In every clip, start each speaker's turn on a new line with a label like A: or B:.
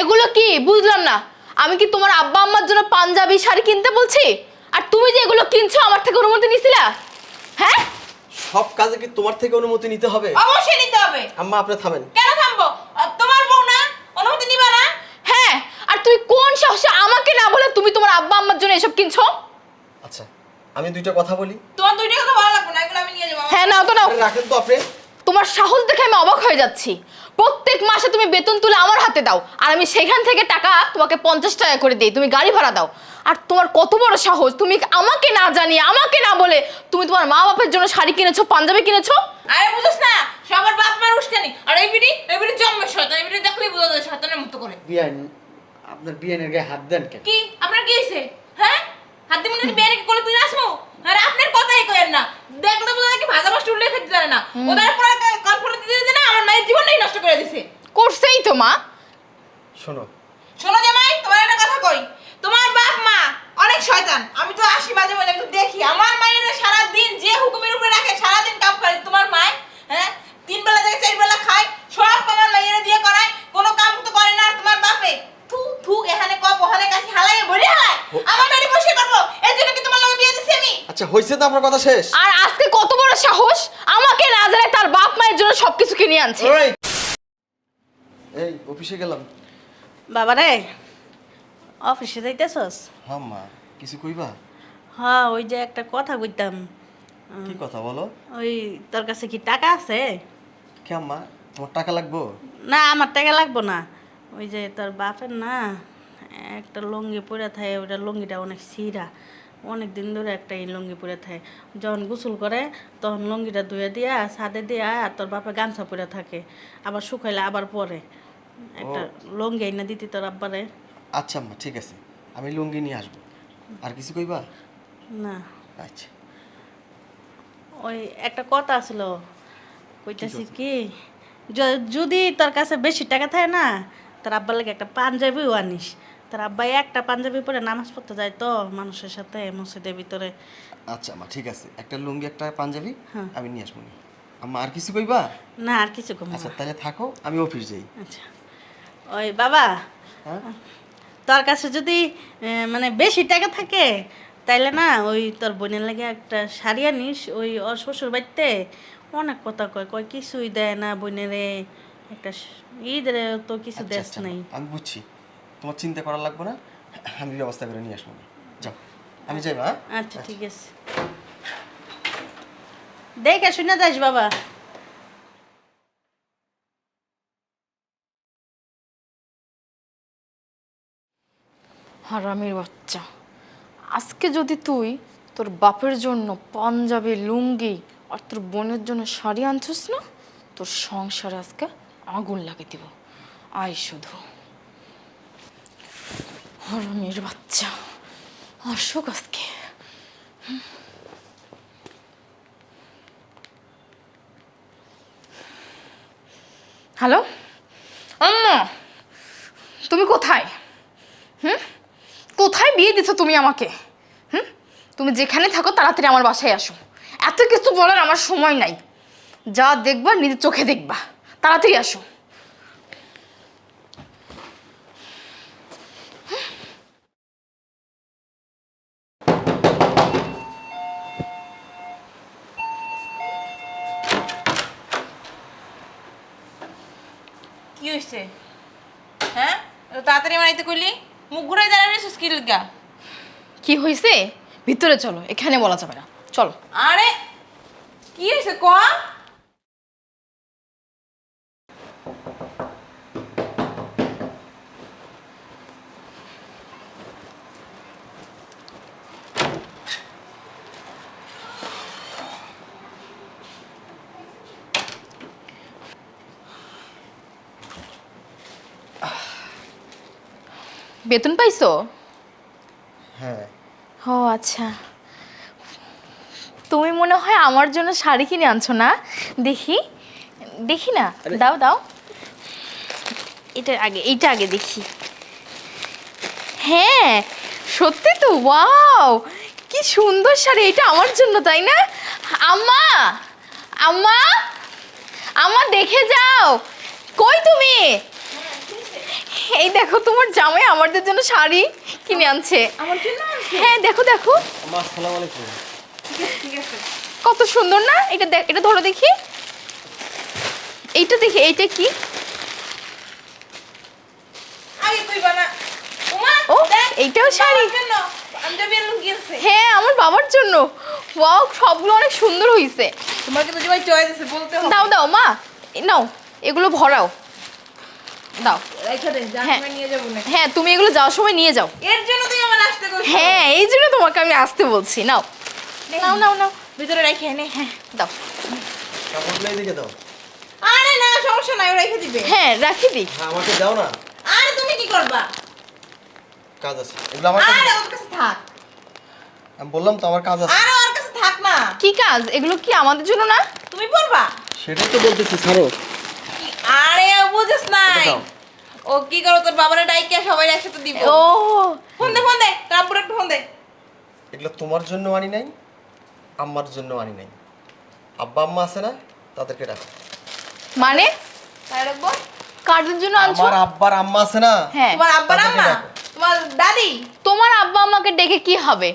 A: এগুলো কি? বুঝলাম না। আমি কি তোমার আব্বা আম্মার জন্য পাঞ্জাবি শাড়ি কিনতে বলছি? আর তুমি যে এগুলো কিনছো আমার থেকে অনুমতি নিছিলা? হ্যাঁ?
B: সব কাজে কি তোমার থেকে অনুমতি নিতে হবে?
C: অবশ্যই নিতে হবে।
B: আম্মা আপনি থামেন।
C: কেন থামবো? তোমার বউ না? অনুমতি নিবা না?
A: হ্যাঁ আর তুমি কোন সাহসে আমাকে না বলে তুমি তোমার আব্বা আম্মার জন্য এসব কিনছো?
B: আচ্ছা আমি দুইটা কথা বলি।
C: তোমার দুইটা কথা ভালো লাগবে না এগুলো আমি নিয়ে যাব।
A: হ্যাঁ নাও তো নাও।
B: রাখেন তো আপনি।
A: তোমার সাহস দেখে আমি অবাক হয়ে যাচ্ছি। প্রত্যেক মাসে তুমি বেতন তুলে আমার হাতে দাও আর আমি সেখান থেকে টাকা তোমাকে পঞ্চাশ টাকা করে দিই তুমি গাড়ি ভাড়া দাও। আর তোমার কত বড় সাহস তুমি আমাকে না জানিয়ে আমাকে না বলে তুমি তোমার মা বাপের জন্য শাড়ি কিনেছো পাঞ্জাবি কিনেছো?
C: আরে বুঝছ না সবার বাপ মার উস্কানি। আর এই বিড়ি এই বিড়ি জন্মে শয়তান এই বিড়ি দেখলেই বোঝা যায় শয়তানের মতো করে।
D: বিয়ান আপনার বিয়ানের গায়ে হাত দেন কেন?
C: কি? আপনার কি হয়েছে হ্যাঁ? হাত দিয়ে মনে হয় বিয়ারে কোলে তুলে আসব? আর আপনার কথাই করেন না। দেখলে বোঝা যায় কি ভাজা মাছটা উল্লে খেতে জানে না। ওদের পরে কল্পনা দিতে দিতে না আমার মায়ের জীবনটাই নষ্ট করে দিছে।
A: করছেই তো মা।
B: শোনো।
C: শোনো জামাই তোমার একটা কথা কই। তোমার বাপ মা অনেক শয়তান। আমি তো আসি মাঝে মাঝে একটু দেখি। আমার মায়ের সারা দিন যে হুকুমের উপরে রাখে সারা দিন কাম করে। তোমার মায় হ্যাঁ তিন বেলা থেকে চার বেলা খায় সব আমার মায়ের দিয়ে করায় কোনো কাম তো করে না আর তোমার বাপে থু থু এখানে কপ ওখানে কাছে হালাই ভরে হালাই আমার বাড়ি বসে করব এর জন্য কি তোমার লগে বিয়ে দিছি
B: আচ্ছা তো আপনার কথা শেষ?
A: আর আজকে কত বড় সাহস? আমাকে না জানে তার বাপ মায়ের জন্য সবকিছু কিনে আনছে।
B: এই অফিসে গেলাম।
E: বাবারে অফিসে যাইতেছস?
B: হ্যাঁ মা কিছু কইবা?
E: হ্যাঁ ওই যে একটা কথা কইতাম।
B: কি কথা বলো?
E: ওই তোর কাছে কি টাকা আছে?
B: কে আম্মা? তোমার টাকা লাগবো?
E: না আমার টাকা লাগবো না। ওই যে তোর বাপের না একটা লুঙ্গি পরে থাকে ওইটা লুঙ্গিটা অনেক সিরা অনেক দিন ধরে একটা এই লুঙ্গি পরে থাকে। যখন গোসল করে তখন লুঙ্গিটা ধুয়ে দিয়া ছাদে দিয়া আর তোর বাপে গামছা পরে থাকে। আবার শুকাইলে আবার পরে। একটা লুঙ্গি এনে দিতি তোর আব্বারে।
B: আচ্ছা আম্মা ঠিক আছে। আমি লুঙ্গি নিয়ে আসব। আর কিছু কইবা?
E: না।
B: আচ্ছা।
E: ওই একটা কথা ছিল কইতাছি কি যদি তোর কাছে বেশি টাকা থাকে না তোর আব্বার লাগে একটা পাঞ্জাবিও আনিস। তোর আব্বাই একটা পাঞ্জাবি পরে নামাজ পড়তে যায় তো মানুষের সাথে মসজিদের ভিতরে।
B: আচ্ছা মা ঠিক আছে। একটা লুঙ্গি একটা পাঞ্জাবি
E: হ্যাঁ।
B: আমি নিয়ে আসব আম্মা আর কিছু কইবা?
E: না আর কিছু কম
B: আচ্ছা তাহলে থাকো আমি অফিস যাই।
E: আচ্ছা। ওই বাবা
B: হ্যাঁ?
E: তোর কাছে যদি মানে বেশি টাকা থাকে তাইলে না ওই তোর বোনের লাগে একটা শাড়ি আনিস ওই ওর শ্বশুর বাড়িতে। অনেক কথা কয় কয় কিছুই দেয় না বোনেরে একটা ঈদের তো কিছু
B: আচ্ছা,
E: দেশ
B: আচ্ছা,
E: নাই।
B: আমি বুঝছি। তোমার চিন্তা করা লাগবে না আমি ব্যবস্থা করে নিয়ে আসব নি। যাও আমি যাই মা হ্যাঁ?
E: আচ্ছা ঠিক আছে দেখে শুনে যাস বাবা
A: হারামির বাচ্চা আজকে যদি তুই তোর বাপের জন্য পাঞ্জাবি লুঙ্গি আর তোর বোনের জন্য শাড়ি আনছিস না তোর সংসারে আজকে আগুন লাগিয়ে দিব আয় শুধু হারামির বাচ্চা। আসুক আজকে। হ্যালো? আম্মা, তুমি কোথায়? হুম? কোথায় বিয়ে দিছো তুমি আমাকে? হুম? তুমি যেখানে থাকো তাড়াতাড়ি আমার বাসায় আসো। এত কিছু বলার আমার সময় নাই। যা দেখবা, নিজের চোখে দেখবা। তাড়াতাড়ি আসো
C: কি হয়েছে হ্যাঁ এত তাড়াতাড়ি মারাইতে কইলি মুখ ঘুরাই দাঁড়ানিস স্কিল গা
A: কি হয়েছে ভিতরে চলো এখানে বলা যাবে না। চলো।
C: আরে কি হয়েছে ক?
A: বেতন পাইছো?
B: হ্যাঁ।
A: ও আচ্ছা। তুমি মনে হয় আমার জন্য শাড়ি কিনে আনছো না? দেখি। দেখি না? দাও দাও। এটা আগে এইটা আগে দেখি। হ্যাঁ সত্যি তো? ওয়াও! কি সুন্দর শাড়ি এটা আমার জন্য তাই না? আম্মা! আম্মা! আম্মা দেখে যাও। কই তুমি? এই এই দেখো তোমার জামাই আমাদের জন্য শাড়ি। কিনে আনছে।
C: আমার জন্য
A: হ্যাঁ দেখো দেখো।
B: আম্মা আসসালামু আলাইকুম।
C: ঠিক আছে,
A: কত সুন্দর না? এটা দেখ এটা ধরো দেখি। এইটা দেখি এইটা কি? ও, এইটাও শাড়ি। হ্যাঁ আমার বাবার জন্য। ওয়াও সবগুলো অনেক সুন্দর হয়েছে
C: তোমার কিন্তু যে চয়েস আছে বলতে
A: দাও দাও মা। নাও এগুলো ভরাও। দাও। হ্যাঁ। হ্যাঁ তুমি এগুলো যাওয়ার সময় নিয়ে যাও।
C: এর জন্য তুই আমার আসতে
A: হ্যাঁ এই জন্য তোমাকে আমি আসতে বলছি। নাও। নাও নাও নাও।
C: ভিতরে রেখে নে। হ্যাঁ
A: দাও।
B: কাপড়গুলো এইদিকে দাও।
C: আরে না সমস্যা নাই রেখে দিবে।
A: হ্যাঁ রাখি দি।
B: হ্যাঁ আমাকে দাও না।
C: আরে তুমি কি করবা?
B: কাজ আছে। এগুলো আমার কাছে
C: আরে ওর কাছে থাক।
B: আমি বললাম তো আমার কাজ আছে।
C: আরে ওর কাছে থাক না।
A: কি কাজ? এগুলো কি আমাদের জন্য না?
C: তুমি পড়বা?
B: সেটাই তো বলতেছি ছাড়ো।
C: আরে বুঝিস নাই। ও কি করো তোর বাবারে ডাইকে সবাই একসাথে দিব।
A: ও।
C: ফোন দে ফোন দে তারপর একটু ফোন দে।
B: এগুলো তোমার জন্য আনি নাই আম্মার জন্য আনি নাই। আব্বা আম্মা আছে না তাদেরকে ডাকো
A: মানে?
C: তাই রাখব।
A: কার্ডের জন্য আনছো?
B: আমার আব্বার আম্মা আছে না
A: হ্যাঁ।
C: তোমার আব্বার আম্মা? তোমার দাদি?
A: তোমার আব্বা আম্মাকে ডেকে কি হবে?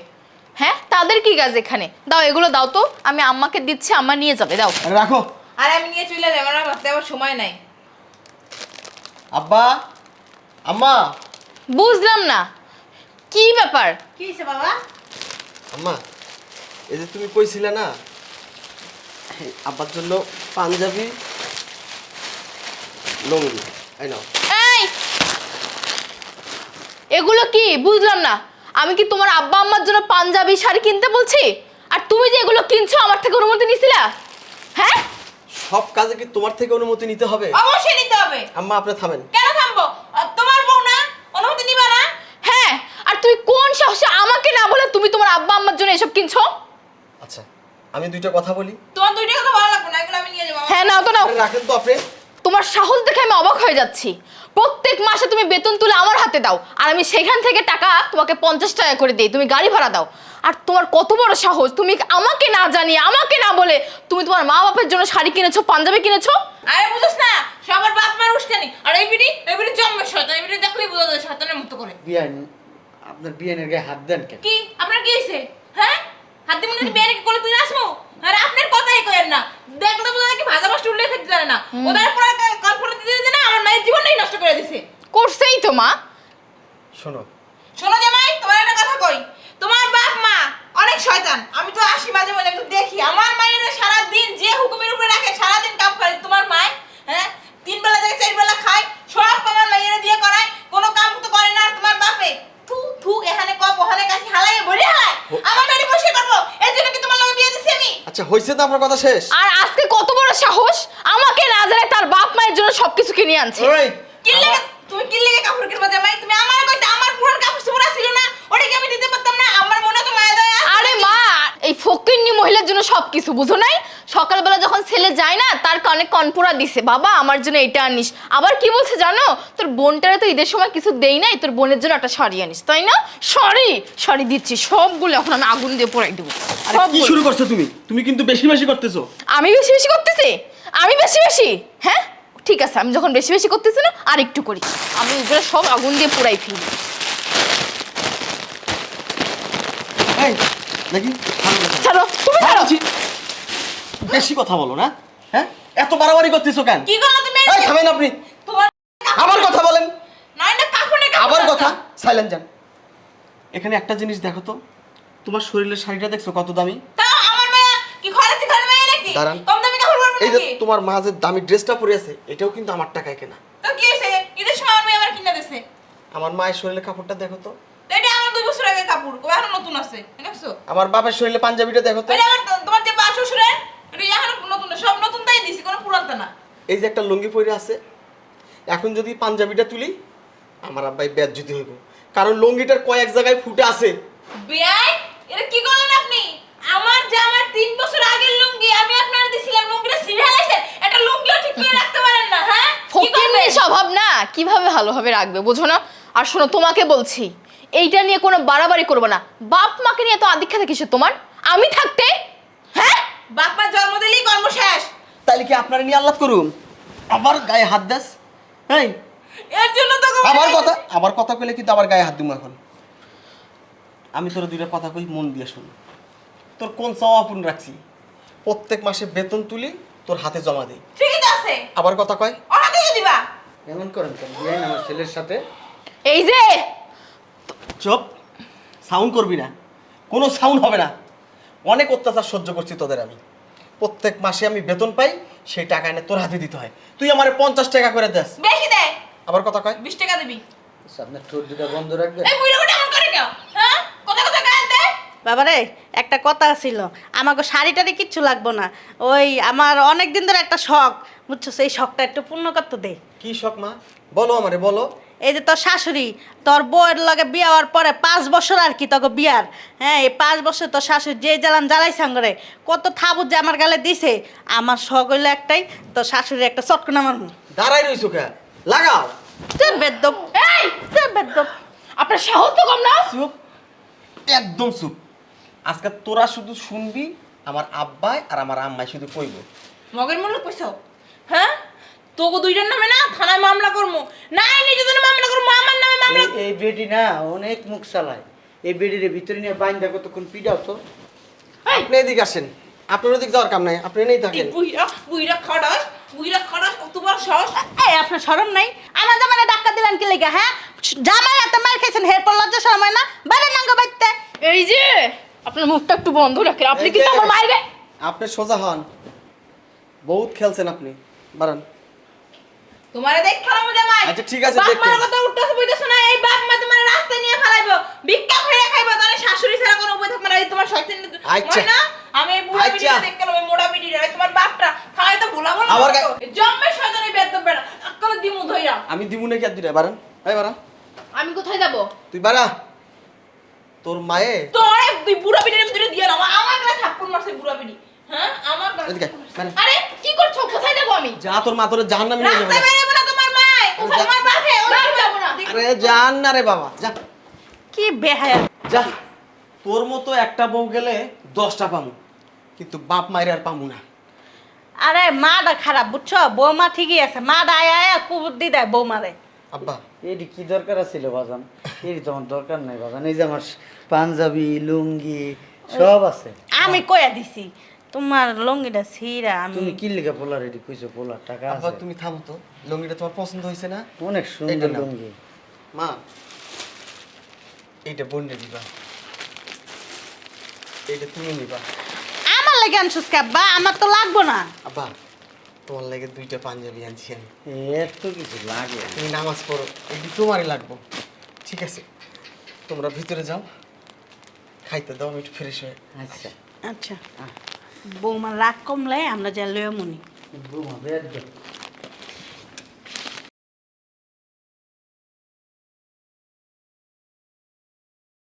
A: হ্যাঁ? তাদের কি কাজ এখানে? দাও এগুলো দাও তো। আমি আম্মাকে দিচ্ছি আম্মা নিয়ে যাবে দাও।
B: রাখো।
C: আরে আমি নিয়ে চলে যাব আমার আবার সময় নাই।
B: আব্বা আম্মা।
A: বুঝলাম না। কি ব্যাপার?
C: কি হয়েছে বাবা?
B: আম্মা এই যে তুমি কইছিলে না আব্বার জন্য পাঞ্জাবি লুঙ্গি এই নাও।
A: এই! এগুলো কি? বুঝলাম না। আমি কি তোমার আব্বা আম্মার জন্য পাঞ্জাবি শাড়ি কিনতে বলছি? আর তুমি যে এগুলো কিনছো আমার থেকে অনুমতি নিছিলা? হ্যাঁ?
B: সব কাজে কি তোমার থেকে অনুমতি নিতে হবে?
C: অবশ্যই নিতে হবে।
B: আম্মা আপনি থামেন।
C: কেন থামবো? আর তোমার বউ না? অনুমতি নিবা না?
A: হ্যাঁ আর তুমি কোন সাহসে আমাকে না বলে তুমি তোমার আব্বা আম্মার জন্য এসব কিনছো?
B: আচ্ছা আমি দুইটা কথা বলি।
C: তোমার দুইটা কথা ভালো লাগবে না এগুলো আমি নিয়ে যাব।
A: হ্যাঁ নাও তো নাও।
B: রাখেন তো আপনি।
A: তোমার সাহস দেখে আমি অবাক হয়ে যাচ্ছি। প্রত্যেক মাসে তুমি বেতন তুলে আমার হাতে দাও আর আমি সেখান থেকে টাকা তোমাকে পঞ্চাশ টাকা করে দিই তুমি গাড়ি ভাড়া দাও। আর তোমার কত বড় সাহস তুমি আমাকে না জানিয়ে আমাকে না বলে তুমি তোমার মা বাপের জন্য শাড়ি কিনেছো পাঞ্জাবি কিনেছো?
C: আরে বুঝছ না সবার বাপ মার উস্কানি। আর এই বিড়ি এই বিড়ি জন্মে শয়তান এই বিড়ি দেখলেই বোঝা যায় শয়তানের মতো করে।
D: বিয়ান আপনার বিয়ানের গায়ে হাত দেন কেন?
C: কি? আপনার কি হয়েছে? হ্যাঁ? হাত দিয়ে মনে বিয়ে কোলে তুলে আসব? আর আপনার কথাই কয়েন না। দেখলে মাছটা উল্লেখ খেতে জানে না। ওদের পরে কনফারেন্স দিতে দিতে না আমার মায়ের জীবনটাই নষ্ট করে দিছে।
A: করছেই তো মা।
B: শোনো।
C: শোনো জামাই তোমার একটা কথা কই। তোমার বাপ মা অনেক শয়তান। আমি তো আসি মাঝে মাঝে একটু দেখি। আমার মায়ের সারা দিন যে হুকুমের উপরে রাখে সারা দিন কাম করে। তোমার মায় হ্যাঁ তিন বেলা থেকে চার বেলা খায় সব আমার মায়ের দিয়ে করায়। কোনো কাম তো করে না আর তোমার বাপে। থু থু এখানে কপ ওখানে কাছে হালাই ভরে হালাই আমার বাড়ি বসে করব। এর জন্য কি তোমার লগে বিয়ে দিছি আমি?
B: আচ্ছা হয়েছে তো আপনার কথা শেষ।
A: আর আজকে সাহস? আমাকে না জানে তার বাপ মায়ের জন্য সবকিছু কিনে আনছে।
B: ওই
C: কি লেগে তুমি কি লেগে কাপড় কিনবা জামাই তুমি আমার কইতে আমার পুরান কাপড় চোপড় ছিল না ওটা কি আমি দিতে পারতাম না আমার মনে তো মায়া দয়া আছে
A: আরে
C: নাকি?
A: মা এই ফকিন্নি জন্য সবকিছু বুঝো নাই? সকালবেলা যখন ছেলে যায় না তার কানে কনপুরা দিছে বাবা আমার জন্য এটা আনিস। আবার কি বলছে জানো? তোর বোনটারে তো ঈদের সময় কিছু দেই নাই তোর বোনের জন্য একটা শাড়ি আনিস তাই না? শাড়ি? শাড়ি দিচ্ছি সবগুলো এখন আমি আগুন দিয়ে পোড়াই দেবো
B: আরে কি শুরু করছ তুমি? তুমি কিন্তু বেশি বেশি করতেছো।
A: আমি বেশি বেশি করতেছি? আমি বেশি বেশি? হ্যাঁ? ঠিক আছে আমি যখন বেশি বেশি করতেছি না আর একটু করি। আমি এগুলো সব আগুন দিয়ে পোড়াই ফেলি। ছাড়ো
B: বলছি, বেশি কথা বলো না হ্যাঁ? এত বাড়াবাড়ি করতেছো কেন?
C: কি করল তুমি?
B: এই থামেন আপনি। আবার কথা বলেন।
C: না
B: আবার কথা? সাইলেন্ট যান। এখানে একটা জিনিস দেখো তো তোমার শরীরের শাড়িটা দেখছ কত দামি?
C: তা আমার মায়া কি ঘরে থেকে ঘরে মায়া নাকি?
B: দাঁড়ান।
C: কম দামি কাপড় পরবে
B: এই যে তোমার মা যে দামি ড্রেসটা পরে আছে এটাও কিন্তু আমার টাকায় কেনা।
C: তো কি হয়েছে? ঈদের সময় আমার মেয়ে আমার কিনে দিছে।
B: আমার মায়ের শরীরের কাপড়টা দেখো তো।
C: আমার বছর আগে কাপড় ও এখন নতুন আছে দেখছ?
B: আমার বাবার শরীরে পাঞ্জাবিটা দেখো তো।
C: এটা আমার তোমার যে বা শ্বশুরের এটা এখন নতুন সব নতুন তাই দিছি কোনো পুরানটা না।
B: এই যে একটা লুঙ্গি পরে আছে এখন যদি পাঞ্জাবিটা তুলি আমার আব্বাই ব্যাত যদি হইব। কারণ লুঙ্গিটার কয়েক জায়গায় ফুটে আছে।
C: বিয়াই এটা কি করলেন আপনি? আমার যে আমার তিন বছর আগের লুঙ্গি আমি আপনার দিছিলাম লুঙ্গিটা ছিঁড়ে হালাইছেন একটা লুঙ্গিও ঠিক করে রাখতে পারেন না হ্যাঁ? কি
A: ফকিন্নি স্বভাব না? কীভাবে ভালোভাবে রাখবে বোঝো না? আর শোনো তোমাকে বলছি এইটা নিয়ে কোনো বাড়াবাড়ি করব না। বাপ মাকে নিয়ে তো আদিক্ষাতে কিছু তোমার? আমি থাকতে? হ্যাঁ?
C: বাপ মা জন্ম দিলেই কর্ম শেষ।
B: তাহলে কি আপনারা নিয়ে আল্লাহ করুন আবার গায়ে হাত দাস? এই।
C: এর জন্য তো
B: আবার কথা আবার কথা কইলে কিন্তু আবার গায়ে হাত দিমু এখন। আমি তোর দুইটা কথা কই মন দিয়ে শুন। তোর কোন চাওয়া পূর্ণ রাখছি? প্রত্যেক মাসে বেতন তুলি তোর হাতে জমা দিই।
C: ঠিকই তো আছে।
B: আবার কথা কয়?
C: ওরা দিয়ে দিবা।
D: এমন করেন কেন? বিয়াইন আমার ছেলের সাথে?
A: এই যে
B: চুপ সাউন্ড করবি না। কোনো সাউন্ড হবে না। অনেক অত্যাচার সহ্য করছি তোদের আমি। প্রত্যেক মাসে আমি বেতন পাই সেই টাকা এনে তোর হাতে দিতে হয়। তুই আমার পঞ্চাশ টাকা করে দেস।
C: বেশি দেয়
B: আবার কথা কয়?
C: বিশ টাকা দিবি।
D: আচ্ছা, আপনার ঠোঁট দুটা বন্ধ রাখবেন
C: এই বুড়ো বুড়ো এমন করে কেউ হ্যাঁ? কথা কথা গায়ে দেয়
E: বাবারে একটা কথা ছিল। আমাকে শাড়ি টাড়ি কিচ্ছু লাগবো না। ওই আমার অনেক দিন ধরে একটা শখ। বুঝছ সেই শখটা একটু পূর্ণ করতে দে।
B: কি শখ মা? বলো আমারে বলো।
E: এই যে তোর শাশুড়ি তোর বউয়ের লগে বিয়ে হওয়ার পরে পাঁচ বছর আর কি তোকে বিয়ার। হ্যাঁ এই পাঁচ বছর তোর শাশুড়ি যে জ্বালান জ্বালাই সাঙ্গরে কত থাবুত যে আমার গালে দিছে। আমার শখ হইল একটাই তোর শাশুড়ি একটা চটকন আমার
B: দাঁড়াই রইছো কে? লাগাও।
E: তোর বেদ্যপ
A: এই!
E: তোর বেদ্যপ
A: আপনার সাহস তো কম না?
B: চুপ। একদম চুপ। আজকে তোরা শুধু শুনবি আমার আব্বাই আর আমার আম্মাই শুধু কইব।
C: মগের মূল্য কইছো? হ্যাঁ? তোকে দুইটার নামে না থানায় মামলা করব না নিজেদের মামলা করব আমার নামে মামলা
D: এই- বেডি না অনেক মুখ চালায়। এই বেডির ভিতরে নিয়ে বাইন্দা কতক্ষণ পিডাও তো।
B: আপনি এদিকে আসেন। আপনার ওদিক যাওয়ার কাম নাই আপনি নেই
C: এই
B: থাকেন
C: বুইরা বুইরা খড়াস বুইরা খড়াস কতবার সাহস।
E: এই আপনার শরম নাই? আমার জামাইনে ডাক্তার দিলেন কি লেগে হ্যাঁ? জামাই এত মার খেয়েছেন হেরপর লজ্জা শরম হয় না? বাইরে নাঙ্গ বাইতে
A: এই যে আপনার মুখটা একটু বন্ধ রাখেন। আপনি
B: যে-
A: আমার মায়ের
B: আপনি সোজা হন। বহুত খেলছেন আপনি। বারান
C: তোমারে দেখ খারাপ জামাই।
B: আচ্ছা, ঠিক আছে,
C: বাপ
B: দেখতে।
C: মার কথা উঠতেছে বইতেছ না? এই বাপ মা তোমার রাস্তায় নিয়ে ফেলাইবো। ভিক্ষা করে খাইবো তাহলে শাশুড়ি ছাড়া কোনো উপায় থাকবে না। এই তোমার শয়তান
B: আচ্ছা।
C: না আমি এই বুড়া
B: আচ্ছা।
C: দেখ মোড়া এই তোমার বাপটা খাই তো ভুলাবো না
B: আবার গায়ে-
C: জম্মে শয়তানি বেদ বেড়া। আক্কাল দিমু ধইরা।
B: আমি দিব নাকি আর দুইটা বারান এই বারান
A: আমি কোথায় যাব?
B: তুই বারা তোর মায়ে
C: তোরে দুই বুড়া বিড়ির ভিতরে দিয়ে নাও আমার গায়ে থাপ্পড় মারছে বুড়া বিড়ি। হ্যাঁ? আমার
B: বারান
A: আরে কি করছ? কোথায় যাব আমি?
B: যা তোর মা তোর জাহান নামে নিয়ে যাবে
C: রাস্তায় না। তোমার মায়।
B: যা।
C: তোমার বাপে?
A: যাব না।
B: আরে জান না রে বাবা যা।
E: কি বেহায়া।
B: যা। তোর মতো একটা বউ গেলে দশটা পামু কিন্তু বাপ মায়ের আর পামু না।
E: আরে মাটা খারাপ বুঝছ? বৌমা ঠিকই আছে। মাটা আয় আয় কুবুর দি দেয় বৌমারে।
B: আব্বা।
D: এটি কি দরকার ছিল বাজান? এটি তো আমার দরকার নাই বাজান। এই যে আমার পাঞ্জাবি লুঙ্গি সব আছে।
E: আমি কইয়া দিছি। তোমার লঙ্গিটা ছিঁড়া আমি
D: তুমি কি লিখে পোলা রেডি কইছো? পোলা টাকা
B: আব্বা
D: আছে।
B: তুমি থামো তো। লুঙ্গিটা তোমার পছন্দ হয়েছে না?
D: অনেক সুন্দর
B: নাও।
D: লুঙ্গি।
B: মা এইটা বন্যে দিবা। এইটা তুমি নিবা।
E: আমার লাগে আনছুস কাব্বা আমার তো লাগবো না।
B: আব্বা তোমার লাগে দুইটা পাঞ্জাবি আনছি আমি।
D: এত কিছু লাগে।
B: তুমি নামাজ পড়ো এটি তোমারই লাগবো। ঠিক আছে তোমরা ভিতরে যাও। খাইতে দাও আমি একটু ফ্রেশ হয়ে
D: আচ্ছা।
E: আচ্ছা। বৌমার রাগ কমলে আমরা যা লয়ে মনি
D: বৌমা বেদ।